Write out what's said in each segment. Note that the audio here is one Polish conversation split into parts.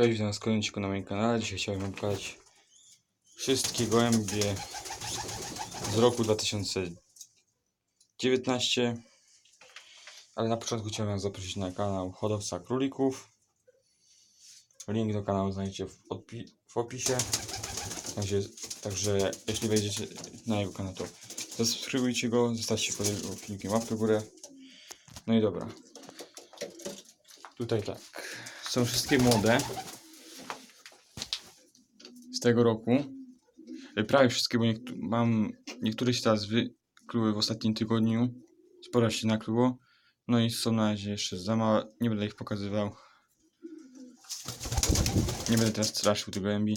Cześć, witam kolejnego na moim kanale. Dzisiaj chciałem pokazać wszystkie gołębie z roku 2019. Ale na początku chciałem was zaprosić na kanał Hodowca Królików. Link do kanału znajdziecie w, w opisie. Także, także jeśli wejdziecie na jego kanał, to zasubskrybujcie go, zostawcie pod jego filmikiem łapkę w górę. No i dobra. Tutaj tak. Są wszystkie młode z tego roku. E, Prawie wszystkie, bo niektó- mam niektóre się teraz wykluły w ostatnim tygodniu. Sporo się nakluło. No i są na razie jeszcze za małe. Nie będę ich pokazywał. Nie będę teraz straszył tych gołębi.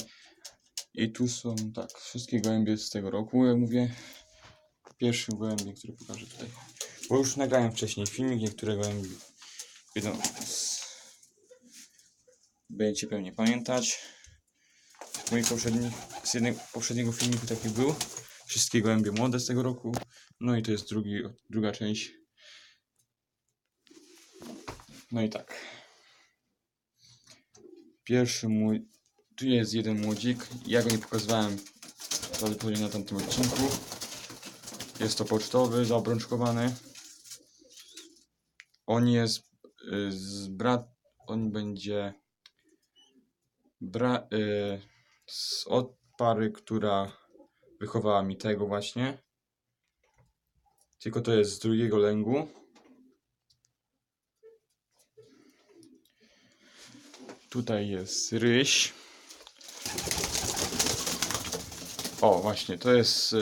I tu są tak, wszystkie gołębie z tego roku, jak mówię. Pierwszy gołębie, który pokażę tutaj. Bo już nagrałem wcześniej filmik, niektóre gołębie wiedzą, będziecie pewnie pamiętać. Z moich poprzednich, z jednego poprzedniego filmiku taki był. Wszystkie gołębie młode z tego roku. No i to jest drugi, druga część. No i tak. Pierwszy mój. Tu jest jeden młodzik. Ja go nie pokazywałem prawdopodobnie na tamtym odcinku. Jest to pocztowy, zaobrączkowany. On jest y, z brat. On będzie bra, y, z, od pary, która wychowała mi tego właśnie. Tylko to jest z drugiego lęgu. Tutaj jest ryś. O, właśnie, to jest y,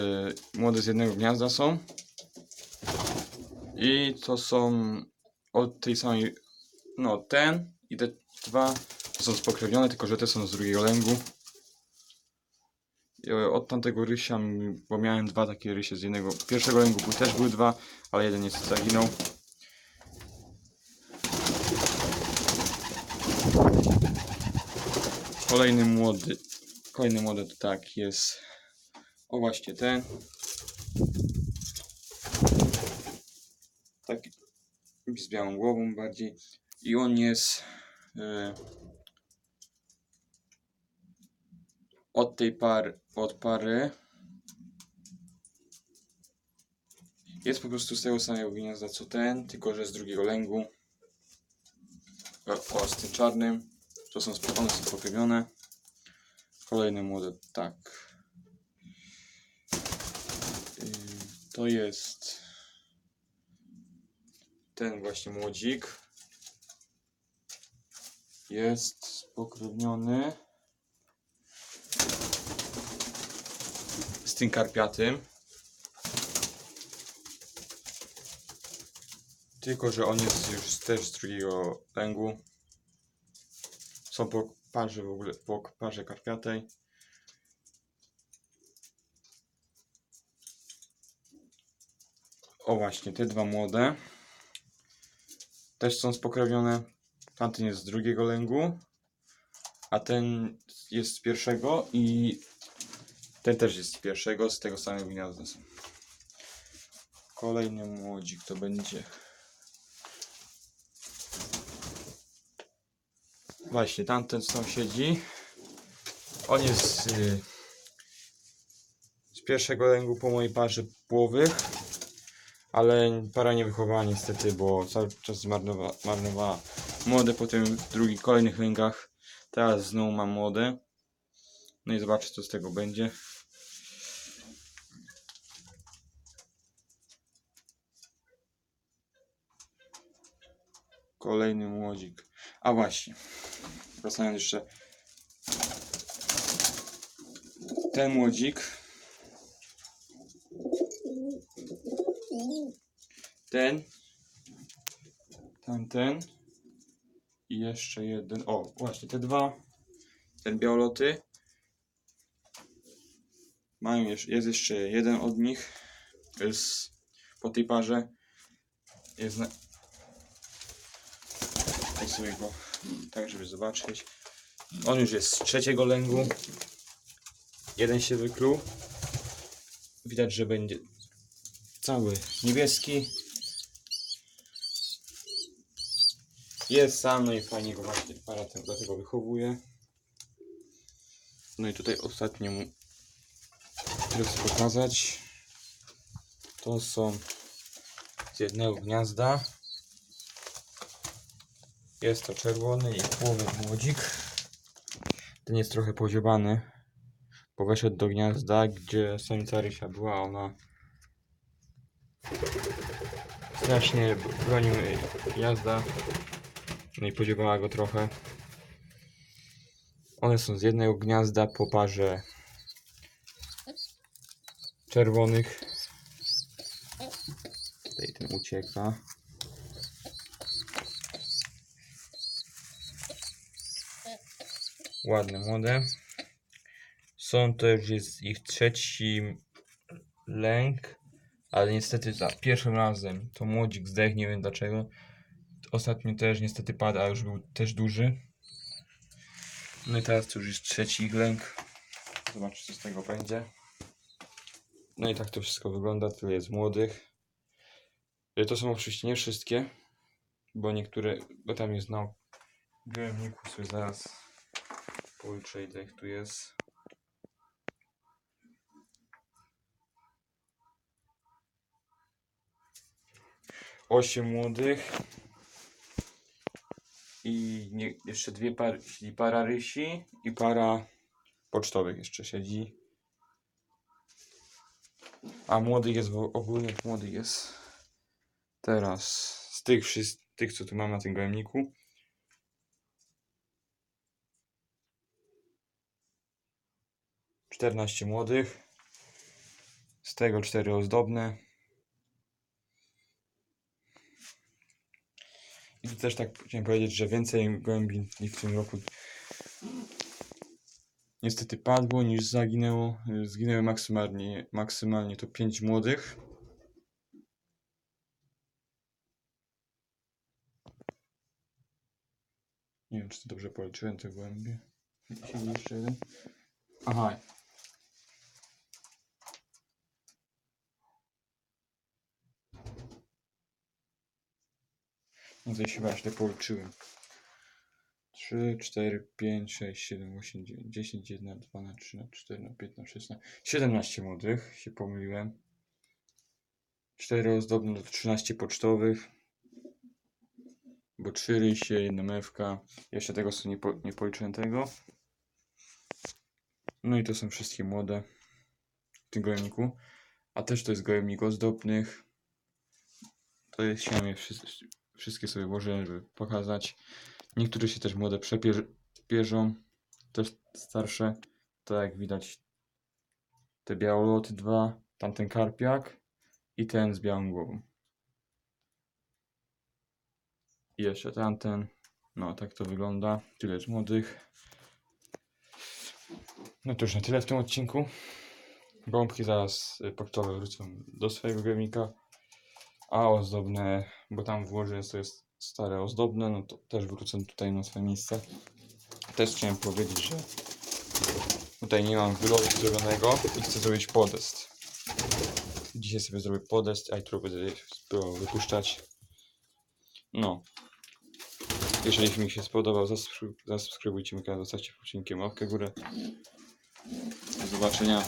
młode z jednego gniazda są. I to są od tej samej, no ten i te dwa są spokrewnione, tylko że te są z drugiego lęgu. I Od tamtego rysia, bo miałem dwa takie rysie z jednego, pierwszego lęgu też były dwa, ale jeden niestety zaginął. Kolejny młody, kolejny młody to tak jest, o właśnie ten. Taki z białą głową bardziej i on jest e, od tej pary, od pary. Jest po prostu z tego samego gniazda co ten, tylko że z drugiego lęgu. O, z tym czarnym. To są, one są pokrewnione kolejny młode tak. Yy, to jest ten właśnie młodzik. Jest spokrewniony z tym karpiatym. Tylko, że on jest już też z drugiego lęgu. Są po parze w ogóle, po parze karpiatej. O właśnie, te dwa młode też są spokrewnione. Tamten jest z drugiego lęgu, a ten jest z pierwszego i ten też jest z pierwszego, z tego samego gniazda. Kolejny młodzik to będzie. Właśnie, tamten co tam siedzi. On jest y, z pierwszego lęgu po mojej parze połowych. Ale para nie wychowała niestety, bo cały czas zmarnowa, marnowała młode, potem w drugich, kolejnych lęgach. Teraz znowu mam młode. No i zobaczę co z tego będzie. Kolejny młodzik. A właśnie. Wracając jeszcze. Ten młodzik. Ten. Tamten. I jeszcze jeden. O, właśnie te dwa. Ten białoloty. Mają jeszcze, jest jeszcze jeden od nich. Jest po tej parze. Jest na... Daj sobie go tak, żeby zobaczyć. On już jest z trzeciego lęgu. Jeden się wykluł. Widać, że będzie cały niebieski. Jest sam, no i fajnie go właśnie para te- dlatego wychowuje. No i tutaj ostatnią, które chcę pokazać, to są z jednego gniazda. Jest to czerwony i głowy młodzik. Ten jest trochę poziobany, bo weszedł do gniazda, gdzie samica rysia była, ona strasznie bronił gniazda. No i podziewała go trochę. One są z jednego gniazda po parze czerwonych. Tutaj ten ucieka. Ładne, młode. Są to już jest ich trzeci lęk, ale niestety za pierwszym razem to młodzik zdech, nie wiem dlaczego. Ostatnio też niestety pada, a już był też duży. No i teraz to już jest trzeci ich lęk. Zobaczcie co z tego będzie. No i tak to wszystko wygląda, tyle jest młodych. Y, To są oczywiście nie wszystkie, bo niektóre, bo tam jest na gojemniku, sobie zaraz policzę ile ich tu jest. Osiem młodych i nie, jeszcze dwie pary, czyli para rysi i para pocztowych jeszcze siedzi. A młodych jest ogólnie młodych jest teraz z tych wszystkich, tych co tu mam na tym gojemniku. Czternaście młodych. Z tego cztery ozdobne. I tu też tak chciałem powiedzieć, że więcej gołębi w tym roku niestety padło niż zaginęło. Zginęły maksymalnie, maksymalnie to 5 młodych. Nie wiem, czy to dobrze policzyłem te jeden. Aha. To się źle policzyłem. 3, 4, 5, 6, 7, 8, 9, 10, 1, 2, na 3, na 4, na 5, na 6, na 17 młodych, się pomyliłem. 4 ozdobne do 13 pocztowych. Bo 3 rysie, jedna mewka. Jeszcze tego sobie nie, po, nie policzyłem tego. No i to są wszystkie młode w tym gojemniku. A też to jest gojemnik ozdobnych. To jest je wszyscy, wszystkie sobie włożyłem, żeby pokazać. Niektóre się też młode przepierzą, też starsze. Tak jak widać, te białoloty dwa, tamten karpiak i ten z białą głową. I jeszcze tamten. No, tak to wygląda. Tyle jest młodych. No to już na tyle w tym odcinku. Gąbki zaraz y, pocztowe wrócą do swojego gremika. A ozdobne, bo tam włożę jest stare ozdobne, no to też wrócę tutaj na swoje miejsce. Też chciałem powiedzieć, że tutaj nie mam wylotu zrobionego i chcę zrobić podest. Dzisiaj sobie zrobię podest, a jutro będę wypuszczać. No. Jeżeli film mi się spodobał, zasubskry- zasubskrybujcie mój kanał, zostawcie pod odcinkiem łapkę górę. Do zobaczenia.